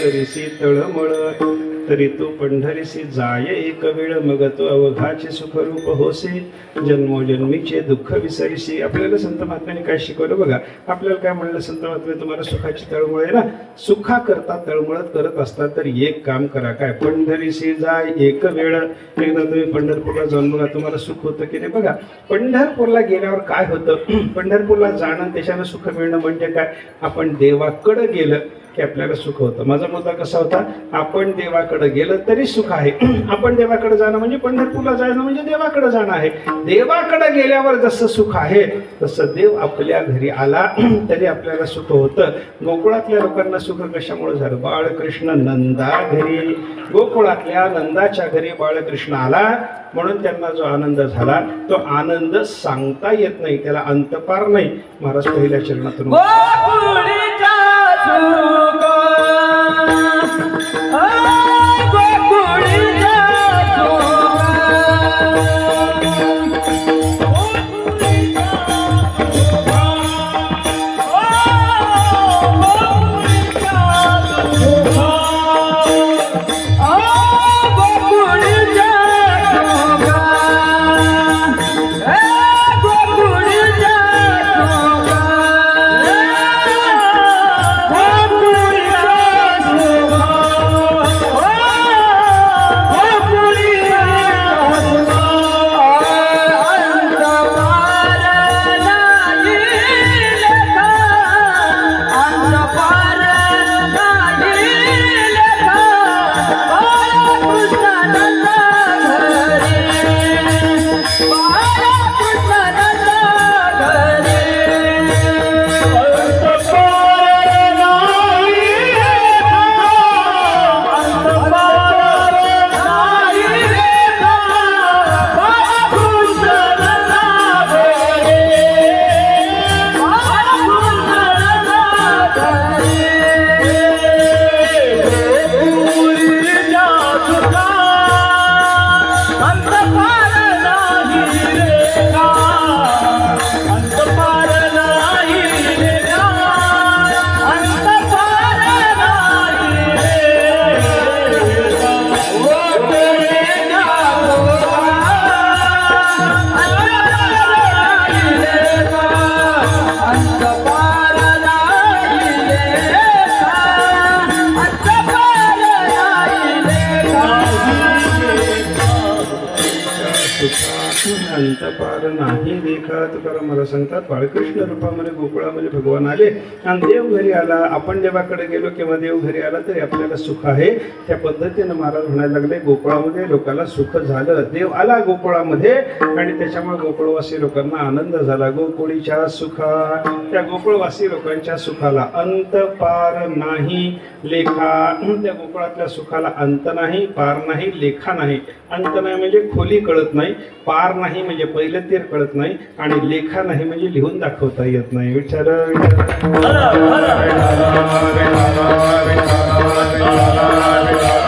करीसी तळमळ. तरी तू पंढरीसी जाय एक वेळ मग तो अवघाचे सुखरूप होसे. जन्मोजन्मीचे दुःख विसरीसी. आपल्याला संत महात्म्याने काय शिकवलं बघा? आपल्याला काय म्हणलं संत महात्मे? तुम्हाला सुखाची तळमळ आहे ना? सुखा करता तळमळत करत असतात तर एक काम करा काय? पंढरीसी जाय एक वेळ. एकदा तुम्ही पंढरपूरला जाऊन बघा तुम्हाला सुख होतं की नाही बघा? पंढरपूरला गेल्यावर काय होतं? पंढरपूरला जाणं त्याच्यानं सुख मिळणं म्हणजे काय? आपण देवाकडं गेलं. की आपल्याला सुख होतं. माझा मुद्दा कसा होता? आपण देवाकडे गेलं तरी सुख आहे. आपण देवाकडे जाणं म्हणजे पंढरपूरला जाणं म्हणजे देवाकडे जाणं आहे. देवाकडे गेल्यावर जसं सुख आहे तसं देव आपल्या घरी आला तरी आपल्याला सुख होतं. गोकुळातल्या लोकांना सुख कशामुळे झालं? बाळकृष्ण नंदा घरी. गोकुळातल्या नंदाच्या घरी बाळकृष्ण आला. म्हणून त्यांना जो आनंद झाला तो आनंद सांगता येत नाही. त्याला अंतपार नाही. महाराज पहिल्या चरणातून. अंत Тут अंतपार नाही देखा तुकाराम मला सांगतात बाळकृष्ण रूपामध्ये गोकुळामध्ये भगवान आले आणि देव घरी आला. आपण देवाकडे गेलो किंवा देव घरी आला तरी आपल्याला सुख आहे. त्या पद्धतीनं महाराज म्हणायला लागले गोकुळामध्ये लोकांना सुख झालं. देव आला गोकुळामध्ये आणि त्याच्यामुळे गोकुळवासी लोकांना आनंद झाला. गोकुळीच्या सुखा त्या गोकुळवासी लोकांच्या सुखाला अंत पार नाही. लेखा त्या गोकुळातल्या सुखाला अंत नाही पार नाही लेखा नाही. अंत नाही म्हणजे खोली कळत नाही. पार नाही म्हणजे पहिलं तीर कळत नाही आणि लेखा नाही म्हणजे लिहून दाखवता येत नाही. विचार सगळ्या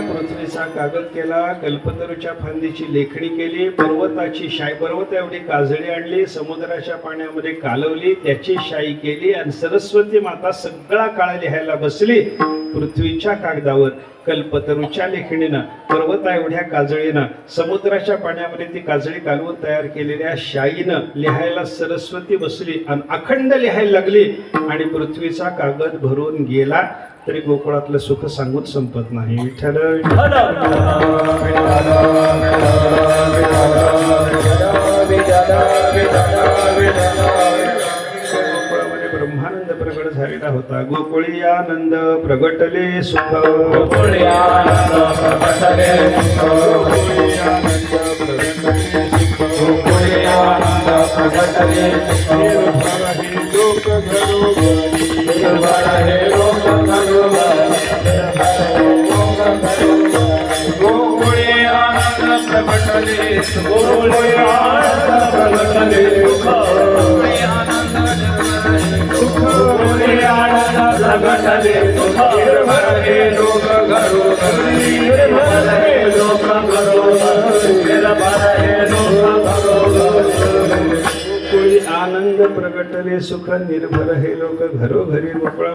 पृथ्वीचा कागद केला कल्पतरूच्या फांदीची लेखणी केली पर्वताची शाई पर्वत एवढी काजळी आणली समुद्राच्या पाण्यामध्ये कालवली त्याची शाई केली आणि सरस्वती माता सगळा काळ लिहायला बसली. पृथ्वीच्या कागदावर कल्पतरूच्या लेखणीनं पर्वता एवढ्या काजळीनं समुद्राच्या पाण्यामध्ये ती काजळी कालवून तयार केलेल्या शाईनं लिहायला सरस्वती बसली आणि अखंड लिहायला लागली. आणि पृथ्वीचा कागद भरून गेला. तरी गोकुळातलं सुख सांगून संपत नाही. विठ्ठल गोकुळामध्ये ब्रह्मानंद प्रगट झालेला होता. गोकुळी आनंद प्रगटले सुख. गोकुळी आनंद प्रगटले लोक घरोघरी प्रगटले आनंद प्रगटले रे लोक लोक आनंद प्रगटले सुख निर्भर हे लोक घरोघरी गोकुळा